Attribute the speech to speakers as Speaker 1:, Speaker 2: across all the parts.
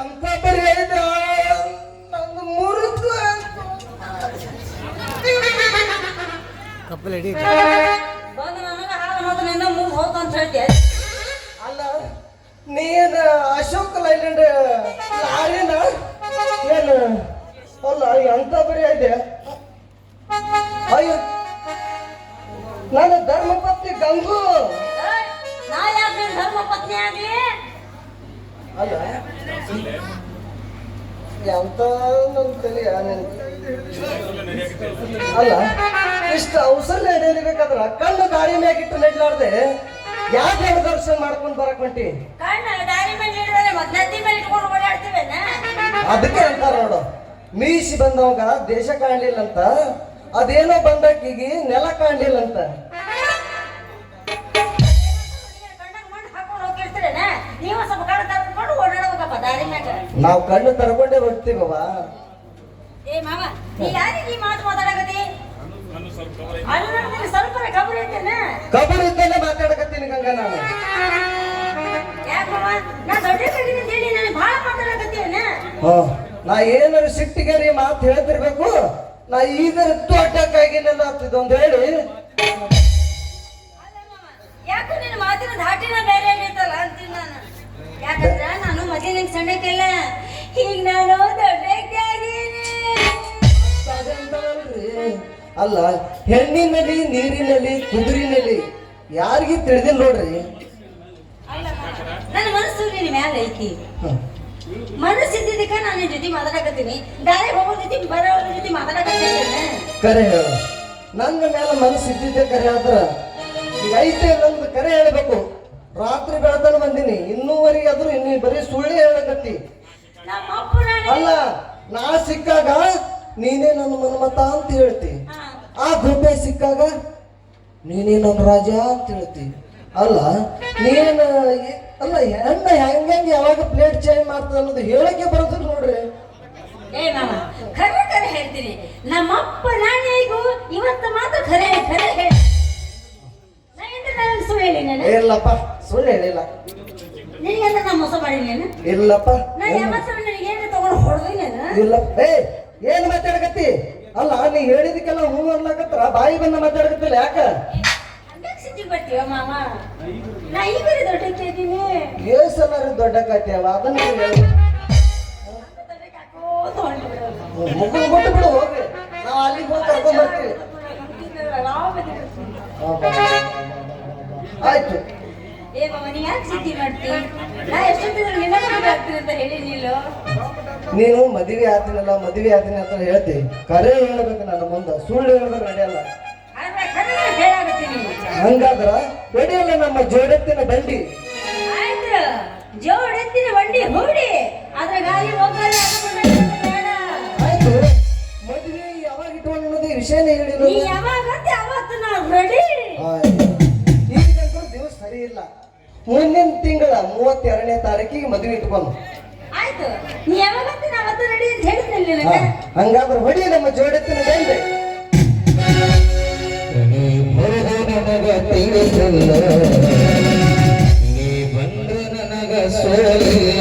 Speaker 1: ಅಂತ ಬರೀ ನಂದು ಮುರಿದು ಕಪ್ಪಲ್ ಹಿಡಿ
Speaker 2: ಬಂದು ನನಗೆ ಹಾಳು ಹೋದ ನಿನ್ನ ಮುಗಿ ಹೋತ ಅಂತ ಹೇಳ್ತೆ
Speaker 3: ಅಲ್ಲ ನೀನು ಅಶೋಕ್ ಲೈಲ್ಯಾಂಡ್ ಲಾರಿನ ಏನು? ಅಲ್ಲ ಎಂತ ಬರಿ ಇದೆ? ಅಯ್ಯೋ ನನ್ನ ಧರ್ಮಪತ್ನಿ ಗಂಗು.
Speaker 2: ನಾ ಯಾಕೆ ಧರ್ಮಪತ್ನಿ ಆಗಲಿ
Speaker 3: ಅಲ್ಲ ಎಂತ ನನ್ನ ತಲೆ ಅಲ್ಲ ಇಷ್ಟು ಔಷಧ ಹಿಡಿಯಬೇಕಾದ್ರ ಕಣ್ಣು ದಾರಿ ಮ್ಯಾಗಿಟ್ಟು ನಡ್ಲಾರ್ದೆ ಯಾಕೆ ದರ್ಶನ ಮಾಡ್ಕೊಂಡು ಬರಕ್ ಹೊಂಟಿ? ಅದಕ್ಕೆ ಅಂತಾರ ನೋಡು ಮೀಸಿ ಬಂದವಾಗ ದೇಶ ಕಾಣ್ಲಿಲ್ಲ ಅಂತ ಅದೇನೋ ಬಂದಕ್ಕಿಗಿ ನೆಲ ಕಾಣ್ಲಿಲ್ಲ ಅಂತ
Speaker 2: ನಾವು ಕಣ್ಣು ತರ್ಕೊಂಡೇ
Speaker 3: ಬರ್ತೀವವ
Speaker 2: ಏ ಮಾವ ನೀ ಯಾರಿಗೆ ಈ ಮಾತು ಮಾತಾಡಕತ್ತಿ? ಅಲ್ಲ ನಿನಗೆ ಸ್ವಲ್ಪ ಖಬರ್ ಐತೇನ
Speaker 3: ಕಬರ್ ಇದ್ದಲ್ಲೇ ಮಾತಾಡಕತ್ತೀನಿ ಗಂಗಾ ನಾನು.
Speaker 2: ಯಾಕವ್ವ? ನಾ ದೊಡ್ಡ ಕಡಿಮೆ ಹೇಳಿ ನನಗೆ ಭಾಳ.
Speaker 3: ನಾ ಏನಾರ ಸಿಟ್ಟಿಗೆರಿ ಮಾತು ಹೇಳ್ತಿರ್ಬೇಕು? ನಾ ಈಗ ದೊಡ್ಡಕ್ಕಾಗಿನೆಲ್ಲ ಆಗ್ತಿದ್ದು ಹೇಳಿ.
Speaker 2: ಯಾಕೋ ನಿನ್ನ ಮಾತಿನ ಧಾಟಿನ ಬೇರೆ ಇರ್ತಲ್ಲ ಅಂತೀನಿ ನಾನು. ಯಾಕಂದ್ರೆ ಮೊದಲೇ ನಿಂಗೆ ಸಣ್ಣಕ್ಕಿಲ್ಲ ಈಗ ನಾನು?
Speaker 3: ಅಲ್ಲ ಹೆಣ್ಣಿನಲ್ಲಿ ನೀರಿನಲ್ಲಿ ಕುದುರಿನಲ್ಲಿ ಯಾರಿಗೆ ತಿಳಿದಿಲ್ಲ ನೋಡ್ರಿ?
Speaker 2: ನನ್ನ ಮನಸ್ಸು ನಿನ್ನ ಮ್ಯಾಲ ಐತಿ.
Speaker 3: ಹ್ಮ್.
Speaker 2: ಮನಸ್ಸು ಇದ್ದಿದ್ದಕ್ಕೆ ನಾನು ಜೊತೆ ಮಾತಾಡಕತ್ತೀನಿ. ದಾರಿ ಹೋಗೋ ಜೊತೆ ಬರೋವ್ರ ಜೊತೆ ಮಾತಾಡಕತ್ತೀನಿ.
Speaker 3: ಕರೆ ಹೇಳು. ನನ್ನ ಮೇಲೆ ಮನಸ್ಸು ಇದ್ದಿದ್ದೆ ಕರೆ ಆದ್ರ ಈಗ ಐತೆ ನಂದು ಕರೆ ಹೇಳ್ಬೇಕು. ರಾತ್ರಿ ಬೆಳತನ ಬಂದಿನಿ. ಇನ್ನೂವರೆಗೆ ಆದ್ರೂ ಇನ್ನೇ ಬರೀ ಸುಳ್ಳಿ ಹೇಳಕತ್ತಿ. ಅಲ್ಲ, ನಾ ಸಿಕ್ಕಾಗ ನೀನೇ ನನ್ನ ಮನ್ಮತ ಅಂತ ಹೇಳ್ತಿ. ಆ ಗುಡ್ಡೆ ಸಿಕ್ಕಾಗ ನೀನೇ ನನ್ನ ರಾಜ ಅಂತ ಹೇಳ್ತಿ. ಅಲ್ಲ, ನೀನು ಅಲ್ಲ, ಹೆಣ್ಣ ಹೆಂಗೆ ಯಾವಾಗ ಪ್ಲೇಟ್ ಚೇಂಜ್ ಮಾಡ್ತದ ಅನ್ನೋದು ಹೇಳಕ್ಕೆ ಬರೋದಿಲ್ಲ ನೋಡ್ರಿ.
Speaker 2: ಏ ಖರೆ ಹೇಳ್ತೀನಿ. ನಮ್ಮಪ್ಪ ನಾನೇಗೂ ಇವತ್ತು ಮಾತ್ರ ಖರೆ ಖರೆ ಹೇಳಿ ನಾನು ಸುಳ್ಳು ಹೇಳಿ ನಾನು
Speaker 3: ಇಲ್ಲಪ್ಪ ಸುಳ್ಳು ಹೇಳಿಲ್ಲ.
Speaker 2: ನಿನಗೆ ಅಂತ ನಾ ಮೋಸ ಮಾಡಿ
Speaker 3: ಇಲ್ಲಪ್ಪ
Speaker 2: ನಾ ಯಾವತ್ತೂ ನಿನಗೆ ಏನು ತಗೊಂಡು ಹೊಡೆದಿ ನಾನು
Speaker 3: ಇಲ್ಲ ಏ ಏನ್ ಮಾತಾಡಕತ್ತಿ? ಅಲ್ಲ ನೀ ಹೇಳಿದಕ್ಕೆಲ್ಲ ಹೂ ಅನ್ಲಕತ್ರ ಬಾಯಿ ಬಂದ ಮಾತಾಡಕತ್ತಿಲ್ಲ ಯಾಕ?
Speaker 2: ಬರ್ತೀವ ಮಾಮ ನಾ ಈ ಬೇರೆ ದೊಡ್ಡಕ್ಕೆ ಇದ್ದೀನಿ
Speaker 3: ಏಸಲ್ಲಾರ ದೊಡ್ಡ ಕತ್ಯಾವ ಅದನ್ನ ನೀನ್. ಮುಗುಳು ಬಿಟ್ಟು ಬಿಡು. ನಾವು ಅಲ್ಲಿಗೆ ಹೋಗಿ ಕರ್ಕೊಂಡ್ ಬರ್ತೀವಿ. ಆಯ್ತು.
Speaker 2: ಏ ಮಾಮ ನೀ ಯಾಕೆ ಸಿದ್ದಿ ಮಾಡ್ತಿ? ನಾ ಎಷ್ಟೊತ್ತಿದ್ರು ನಿನ್ನ ಮದುವೆ ಆಗ್ತೀನಿ ಅಂತ ನೀನು?
Speaker 3: ಮದುವೆ ಆದಿನಲ್ಲ ಮದುವೆ ಆದಿನ ಅಂತ ಹೇಳ್ತಿ. ಕರೆ ಹೇಳ್ಬೇಕು ನನ್ನ ಮುಂದೆ ಸುಳ್ಳು ಹೇಳ್ಬೇಕು ನಡೆಯಲ್ಲ
Speaker 2: ಆದ್ರೆ ಹೇಳಾಕತ್ತೀನಿ
Speaker 3: ಹಂಗಾದ್ರ ನಡೆಯಲ್ಲ ನಮ್ಮ ಜೋಡೆತ್ತಿನ ಬಂಡಿ.
Speaker 2: ಆಯ್ತು. ಜೋಡ್ ಎತ್ತಿನ ಬಂಡಿ ಹೂಡಿ. ಅದ್ರ ಗಾಳಿ ಹೋಗಲ್ಲ ಬೇಡ.
Speaker 3: ಆಯ್ತು. ಮದುವೆ ಯಾವಾಗ ಇಟ್ಕೊಂಡು ಅನ್ನೋದು ವಿಷಯನೇ
Speaker 2: ನೀ
Speaker 3: ಹೇಳಿಲ್ಲ ಮುಂದಿನ ತಿಂಗಳ ಮೂವತ್ತೆರಡನೇ ತಾರೀಕಿಗೆ ಮದುವೆ ಇಟ್ಕೊಂಡು?
Speaker 2: ಆಯ್ತು. ನೀ ಯಾವಾಗ ನಾವು ಅವತ್ತು ರೆಡಿ ಅಂತ ಹೇಳಿದ್ನಲ್ಲಿ
Speaker 3: ಹಾ,
Speaker 2: ನನಗೆ
Speaker 3: ಹಂಗಾದ್ರೆ ಹೊಡಿ ನಮ್ಮ ಜೋಡತ್ತಿನ
Speaker 4: ನನಗ ತಿಳಿಸಿಲ್ಲ. ನೀ ಬಂದ್ರೆ ನನಗ ಸೋಲಿಲ್ಲ.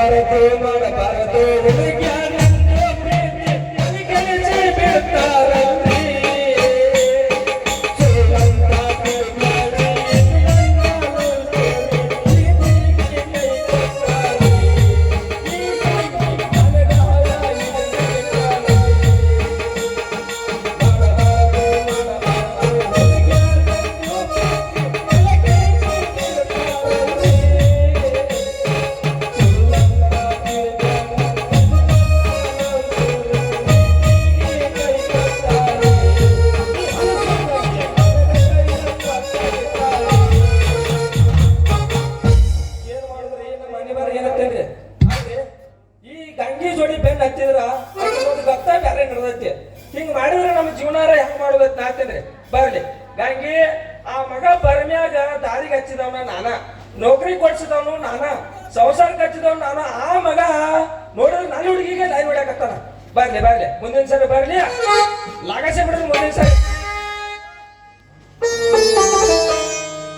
Speaker 4: भारत ಮಗ ಬರ್ಮ್ಯಾಗ ದಾರಿಗೆ ಹಚ್ಚಿದವನ ನಾನ, ನೌಕರಿ ಕೊಡ್ಸಿದವನು ನಾನ, ಸಂಸಾರ ಹಚ್ಚಿದವನು ನಾನ, ಆ ಮಗ ನೋಡಿದ್ರೆ ನನ್ನ ಹುಡುಗಿಗೆ ಲೈನ್ ಹೊಡ್ಯಾಕತ್ತಾನ. ಬರ್ಲಿ ಬರ್ಲಿ, ಮುಂದಿನ ಸರಿ ಬರ್ಲಿ. ಲಾಗಸೆ ಬಿಡ್ರಿ ಮುಂದಿನ ಸರಿ